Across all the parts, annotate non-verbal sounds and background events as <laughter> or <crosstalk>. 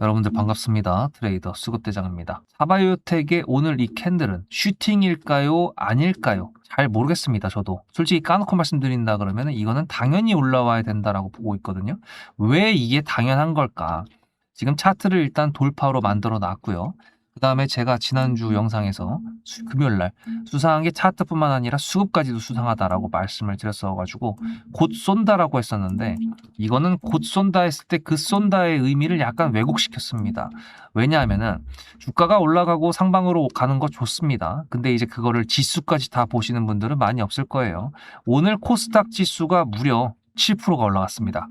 여러분들 반갑습니다. 트레이더 수급대장입니다. 사바이오텍의 오늘 이 캔들은 슈팅일까요? 아닐까요? 잘 모르겠습니다. 저도. 솔직히 까놓고 말씀드린다 그러면 이거는 당연히 올라와야 된다라고 보고 있거든요. 왜 이게 당연한 걸까? 지금 차트를 일단 돌파로 만들어 놨고요. 그 다음에 제가 지난주 영상에서 수- 금요일날 수상한 게 차트뿐만 아니라 수급까지도 수상하다라고 말씀을 드렸어가지고 곧 쏜다라고 했었는데 이거는 곧 쏜다 했을 때 그 쏜다의 의미를 약간 왜곡시켰습니다. 왜냐하면은 주가가 올라가고 상방으로 가는 거 좋습니다. 근데 이제 그거를 지수까지 다 보시는 분들은 많이 없을 거예요. 오늘 코스닥 지수가 무려 7%가 올라갔습니다.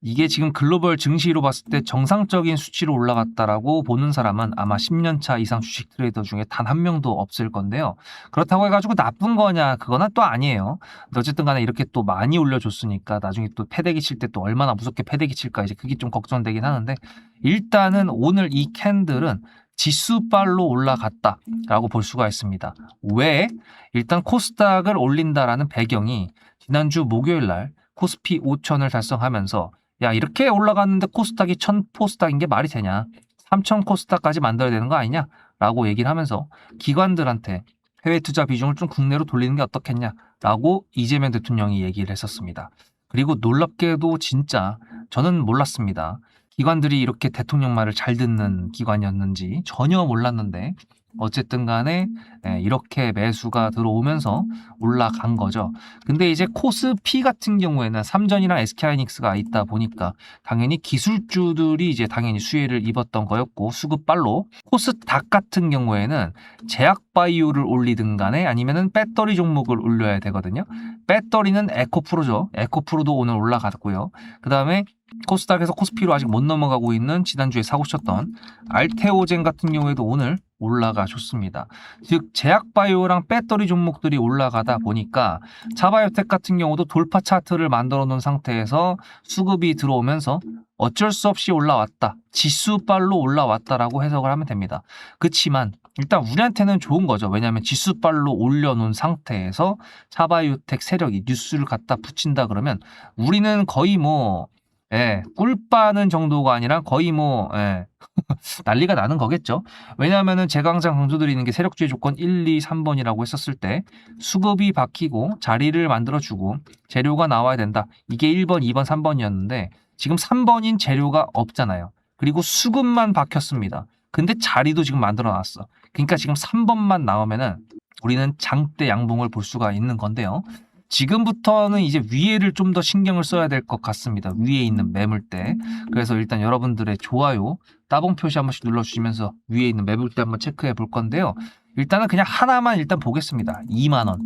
이게 지금 글로벌 증시로 봤을 때 정상적인 수치로 올라갔다라고 보는 사람은 아마 10년 차 이상 주식 트레이더 중에 단 한 명도 없을 건데요. 그렇다고 해가지고 나쁜 거냐 그거는 또 아니에요. 어쨌든 간에 이렇게 또 많이 올려줬으니까 나중에 또 패대기 칠 때 또 얼마나 무섭게 패대기 칠까 이제 그게 좀 걱정되긴 하는데 일단은 오늘 이 캔들은 지수발로 올라갔다라고 볼 수가 있습니다. 왜? 일단 코스닥을 올린다라는 배경이 지난주 목요일 날 코스피 5천을 달성하면서 야 이렇게 올라갔는데 코스닥이 1000 코스닥인 게 말이 되냐? 3000 코스닥까지 만들어야 되는 거 아니냐? 라고 얘기를 하면서 기관들한테 해외 투자 비중을 좀 국내로 돌리는 게 어떻겠냐? 라고 이재명 대통령이 얘기를 했었습니다. 그리고 놀랍게도 진짜 저는 몰랐습니다. 기관들이 이렇게 대통령 말을 잘 듣는 기관이었는지 전혀 몰랐는데 어쨌든 간에 예, 이렇게 매수가 들어오면서 올라간 거죠. 근데 이제 코스피 같은 경우에는 삼전이랑 SK하이닉스가 있다 보니까 당연히 기술주들이 이제 당연히 수혜를 입었던 거였고 수급발로 코스닥 같은 경우에는 제약바이오를 올리든 간에 아니면은 배터리 종목을 올려야 되거든요. 배터리는 에코프로죠. 에코프로도 오늘 올라갔고요. 그 다음에 코스닥에서 코스피로 아직 못 넘어가고 있는 지난주에 사고 쳤던 알테오젠 같은 경우에도 오늘 올라가 줬습니다. 즉 제약바이오랑 배터리 종목들이 올라가다 보니까 차바이오텍 같은 경우도 돌파 차트를 만들어 놓은 상태에서 수급이 들어오면서 어쩔 수 없이 올라왔다. 지수발로 올라왔다라고 해석을 하면 됩니다. 그렇지만 일단 우리한테는 좋은 거죠. 왜냐하면 지수발로 올려놓은 상태에서 차바이오텍 세력이 뉴스를 갖다 붙인다 그러면 우리는 거의 뭐 예, 꿀 빠는 정도가 아니라 거의 뭐 예, <laughs> 난리가 나는 거겠죠. 왜냐하면은 제가 항상 강조드리는 게 세력주의 조건 1, 2, 3번이라고 했었을 때 수급이 바뀌고 자리를 만들어주고 재료가 나와야 된다. 이게 1번, 2번, 3번이었는데 지금 3번인 재료가 없잖아요. 그리고 수급만 박혔습니다. 근데 자리도 지금 만들어 놨어. 그러니까 지금 3번만 나오면은 우리는 장대 양봉을 볼 수가 있는 건데요. 지금부터는 이제 위에를 좀 더 신경을 써야 될 것 같습니다. 위에 있는 매물대. 그래서 일단 여러분들의 좋아요, 따봉 표시 한 번씩 눌러주시면서 위에 있는 매물대 한번 체크해 볼 건데요. 일단은 그냥 하나만 일단 보겠습니다. 2만원.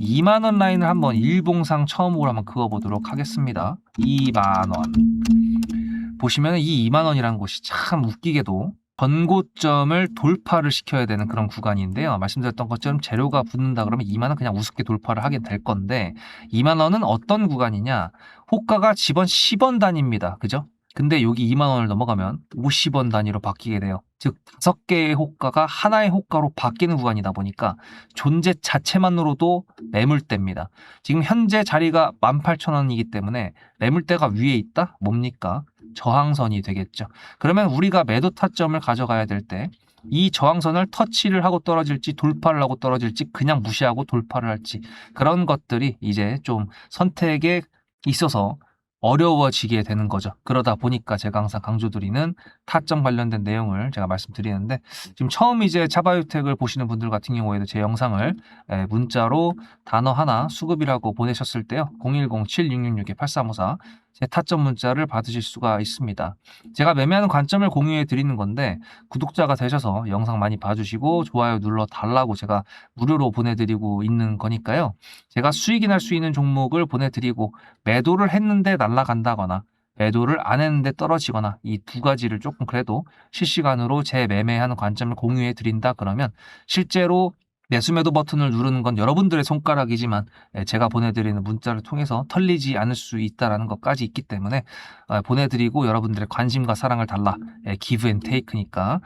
2만원 라인을 한번 일봉상 처음으로 한번 그어보도록 하겠습니다. 2만원. 보시면 이 2만원이라는 곳이 참 웃기게도 전고점을 돌파를 시켜야 되는 그런 구간인데요. 말씀드렸던 것처럼 재료가 붙는다 그러면 2만 원 그냥 우습게 돌파를 하게 될 건데 2만 원은 어떤 구간이냐? 호가가 지번 10원 단위입니다. 그죠? 근데 여기 2만 원을 넘어가면 50원 단위로 바뀌게 돼요. 즉 다섯 개의 호가가 하나의 호가로 바뀌는 구간이다 보니까 존재 자체만으로도 매물대입니다. 지금 현재 자리가 18,000원이기 때문에 매물대가 위에 있다? 뭡니까? 저항선이 되겠죠. 그러면 우리가 매도 타점을 가져가야 될 때 이 저항선을 터치를 하고 떨어질지 돌파를 하고 떨어질지 그냥 무시하고 돌파를 할지 그런 것들이 이제 좀 선택에 있어서 어려워지게 되는 거죠. 그러다 보니까 제가 항상 강조드리는 타점 관련된 내용을 제가 말씀드리는데 지금 처음 이제 차바이오텍을 보시는 분들 같은 경우에도 제 영상을 에, 문자로 단어 하나 수급이라고 보내셨을 때요. 010-7666-8354제 타점 문자를 받으실 수가 있습니다. 제가 매매하는 관점을 공유해 드리는 건데 구독자가 되셔서 영상 많이 봐주시고 좋아요 눌러 달라고 제가 무료로 보내드리고 있는 거니까요. 제가 수익이 날 수 있는 종목을 보내드리고 매도를 했는데 날아간다거나 매도를 안 했는데 떨어지거나 이 두 가지를 조금 그래도 실시간으로 제 매매하는 관점을 공유해 드린다 그러면 실제로 매수 매도 버튼을 누르는 건 여러분들의 손가락이지만 예, 제가 보내드리는 문자를 통해서 털리지 않을 수 있다라는 것까지 있기 때문에 어, 보내드리고 여러분들의 관심과 사랑을 달라. 기브 앤 테이크니까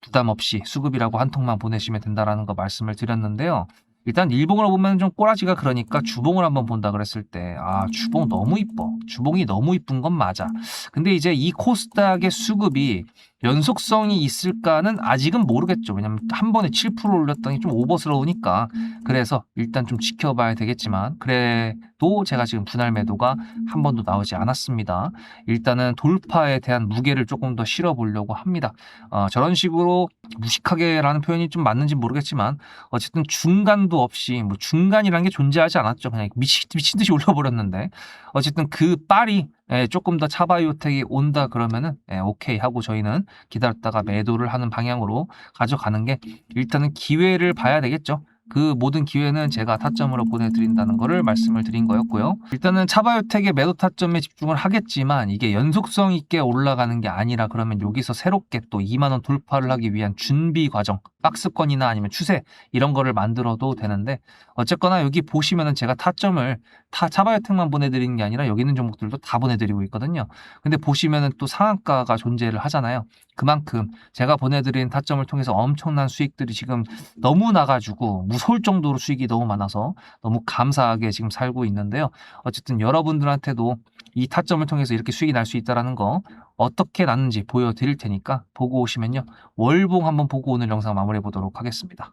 부담 없이 수급이라고 한 통만 보내시면 된다라는 거 말씀을 드렸는데요. 일단 일봉으로 보면 좀 꼬라지가 그러니까 주봉을 한번 본다 그랬을 때 아 주봉 너무 이뻐. 주봉이 너무 이쁜 건 맞아. 근데 이제 이 코스닥의 수급이 연속성이 있을까는 아직은 모르겠죠. 왜냐면 한 번에 7% 올렸더니 좀 오버스러우니까 그래서 일단 좀 지켜봐야 되겠지만 그래도 제가 지금 분할 매도가 한 번도 나오지 않았습니다. 일단은 돌파에 대한 무게를 조금 더 실어 보려고 합니다. 어, 저런 식으로 무식하게라는 표현이 좀 맞는지 모르겠지만 어쨌든 중간도 없이 뭐 중간이라는 게 존재하지 않았죠. 그냥 미치, 미친 듯이 <laughs> 올라버렸는데 어쨌든 그 빨이 예, 조금 더 차바이오텍이 온다 그러면은 예, 오케이 하고 저희는 기다렸다가 매도를 하는 방향으로 가져가는 게 일단은 기회를 봐야 되겠죠. 그 모든 기회는 제가 타점으로 보내드린다는 거를 말씀을 드린 거였고요. 일단은 차바이오텍의 매도 타점에 집중을 하겠지만 이게 연속성 있게 올라가는 게 아니라 그러면 여기서 새롭게 또 2만원 돌파를 하기 위한 준비 과정, 박스권이나 아니면 추세 이런 거를 만들어도 되는데 어쨌거나 여기 보시면은 제가 타점을 타 차바이오텍만 보내드리는 게 아니라 여기 있는 종목들도 다 보내드리고 있거든요. 근데 보시면은 또 상한가가 존재를 하잖아요. 그만큼 제가 보내드린 타점을 통해서 엄청난 수익들이 지금 너무 나가지고 무서울 정도로 수익이 너무 많아서 너무 감사하게 지금 살고 있는데요. 어쨌든 여러분들한테도 이 타점을 통해서 이렇게 수익이 날 수 있다라는 거 어떻게 났는지 보여드릴 테니까 보고 오시면요. 월봉 한번 보고 오늘 영상 마무리해 보도록 하겠습니다.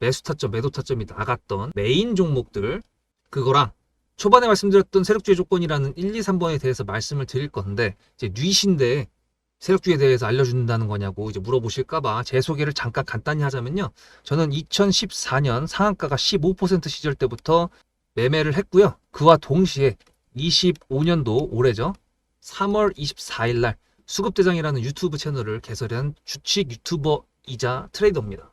매수 타점, 매도 타점이 나갔던 메인 종목들 그거랑 초반에 말씀드렸던 세력주의 조건이라는 1, 2, 3번에 대해서 말씀을 드릴 건데 이제 뉘신데 세력주에 대해서 알려준다는 거냐고 이제 물어보실까봐 제 소개를 잠깐 간단히 하자면요. 저는 2014년 상한가가 15% 시절 때부터 매매를 했고요. 그와 동시에 25년도 올해죠. 3월 24일 날 수급대장이라는 유튜브 채널을 개설한 주식 유튜버이자 트레이더입니다.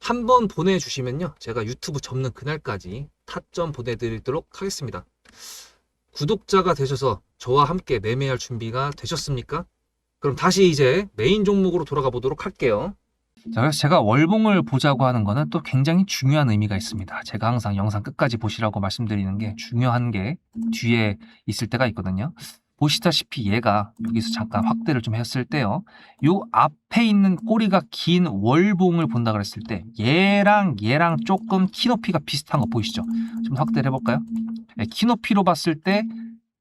한 번 보내주시면요 제가 유튜브 접는 그날까지 타점 보내드리도록 하겠습니다. 구독자가 되셔서 저와 함께 매매할 준비가 되셨습니까? 그럼 다시 이제 메인 종목으로 돌아가 보도록 할게요. 자, 그래서 제가 월봉을 보자고 하는 거는 또 굉장히 중요한 의미가 있습니다. 제가 항상 영상 끝까지 보시라고 말씀드리는 게 중요한 게 뒤에 있을 때가 있거든요. 보시다시피 얘가 여기서 잠깐 확대를 좀 했을 때요. 요 앞에 있는 꼬리가 긴 월봉을 본다 그랬을 때 얘랑 얘랑 조금 키 높이가 비슷한 거 보이시죠? 좀 확대를 해볼까요? 네, 키 높이로 봤을 때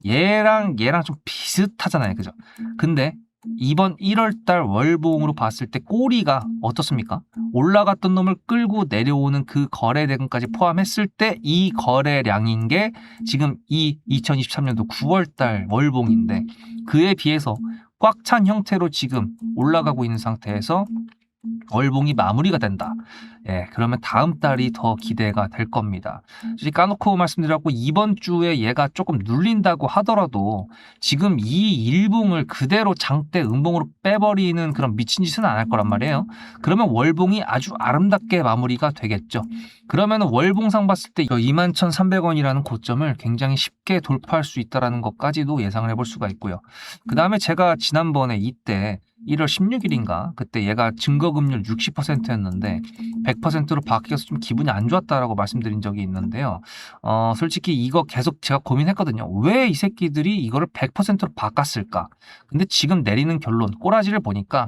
얘랑 얘랑 좀 비슷하잖아요. 그죠? 근데 이번 1월달 월봉으로 봤을 때 꼬리가 어떻습니까? 올라갔던 놈을 끌고 내려오는 그 거래대금까지 포함했을 때 이 거래량인 게 지금 이 2023년도 9월달 월봉인데 그에 비해서 꽉 찬 형태로 지금 올라가고 있는 상태에서 월봉이 마무리가 된다. 예, 그러면 다음 달이 더 기대가 될 겁니다. 솔직히 까놓고 말씀드렸고 이번 주에 얘가 조금 눌린다고 하더라도 지금 이 일봉을 그대로 장대 음봉으로 빼버리는 그런 미친 짓은 안 할 거란 말이에요. 그러면 월봉이 아주 아름답게 마무리가 되겠죠. 그러면 월봉상 봤을 때 21,300원이라는 고점을 굉장히 쉽게 돌파할 수 있다는 것까지도 예상을 해볼 수가 있고요. 그 다음에 제가 지난번에 이때 1월 16일인가 그때 얘가 증거금률 60%였는데 100%로 바뀌어서 좀 기분이 안 좋았다라고 말씀드린 적이 있는데요. 어, 솔직히 이거 계속 제가 고민했거든요. 왜 이 새끼들이 이거를 100%로 바꿨을까? 근데 지금 내리는 결론, 꼬라지를 보니까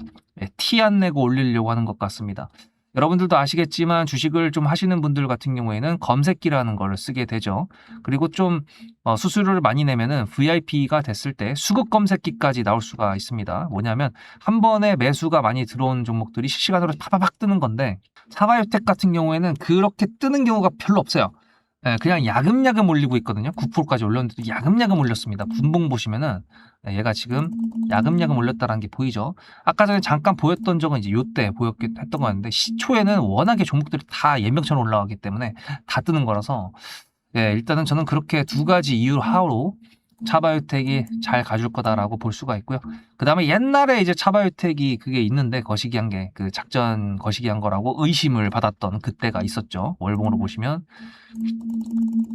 티 안 내고 올리려고 하는 것 같습니다. 여러분들도 아시겠지만 주식을 좀 하시는 분들 같은 경우에는 검색기라는 걸 쓰게 되죠. 그리고 좀 어, 수수료를 많이 내면은 VIP가 됐을 때 수급 검색기까지 나올 수가 있습니다. 뭐냐면 한 번에 매수가 많이 들어온 종목들이 실시간으로 파바박 뜨는 건데 사바이오텍 같은 경우에는 그렇게 뜨는 경우가 별로 없어요. 예, 그냥 야금야금 올리고 있거든요. 9%까지 올렸는데도 야금야금 올렸습니다. 분봉 보시면은 예, 얘가 지금 야금야금 올렸다라는 게 보이죠. 아까 전에 잠깐 보였던 적은 이제 요때 보였긴 했던 거였는데 시초에는 워낙에 종목들이 다 예명처럼 올라가기 때문에 다 뜨는 거라서 예, 일단은 저는 그렇게 두 가지 이유 하로 차바이오텍이 잘 가줄 거다라고 볼 수가 있고요. 그 다음에 옛날에 이제 차바이오텍이 그게 있는데 거시기 한 게 그 작전 거시기 한 거라고 의심을 받았던 그때가 있었죠. 월봉으로 보시면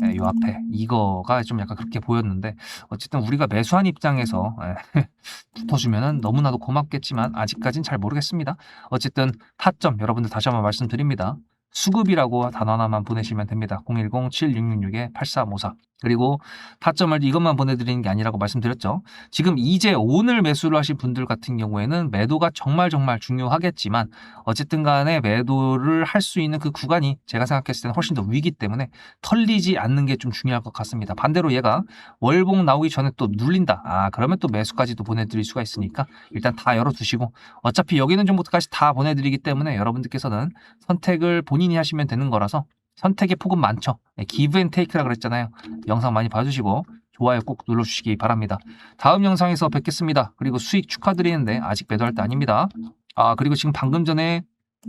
예, 요 앞에 이거가 좀 약간 그렇게 보였는데 어쨌든 우리가 매수한 입장에서 예, <laughs> 붙어주면은 너무나도 고맙겠지만 아직까진 잘 모르겠습니다. 어쨌든 타점 여러분들 다시 한번 말씀드립니다. 수급이라고 단어 하나만 보내시면 됩니다. 010-7666-8354 그리고 타점을 이것만 보내드리는 게 아니라고 말씀드렸죠. 지금 이제 오늘 매수를 하신 분들 같은 경우에는 매도가 정말 정말 중요하겠지만 어쨌든 간에 매도를 할 수 있는 그 구간이 제가 생각했을 때는 훨씬 더 위기 때문에 털리지 않는 게 좀 중요할 것 같습니다. 반대로 얘가 월봉 나오기 전에 또 눌린다. 아 그러면 또 매수까지도 보내드릴 수가 있으니까 일단 다 열어두시고 어차피 여기 있는 정보까지 다 보내드리기 때문에 여러분들께서는 선택을 본인이 하시면 되는 거라서 선택의 폭은 많죠. 기브 앤 테이크라 그랬잖아요. 영상 많이 봐주시고 좋아요 꼭 눌러주시기 바랍니다. 다음 영상에서 뵙겠습니다. 그리고 수익 축하드리는데 아직 매도할 때 아닙니다. 아 그리고 지금 방금 전에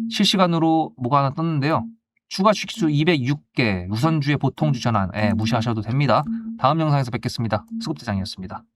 실시간으로 뭐가 하나 떴는데요. 추가 주식수 206개 우선주의 보통주 전환 예, 무시하셔도 됩니다. 다음 영상에서 뵙겠습니다. 수급대장이었습니다.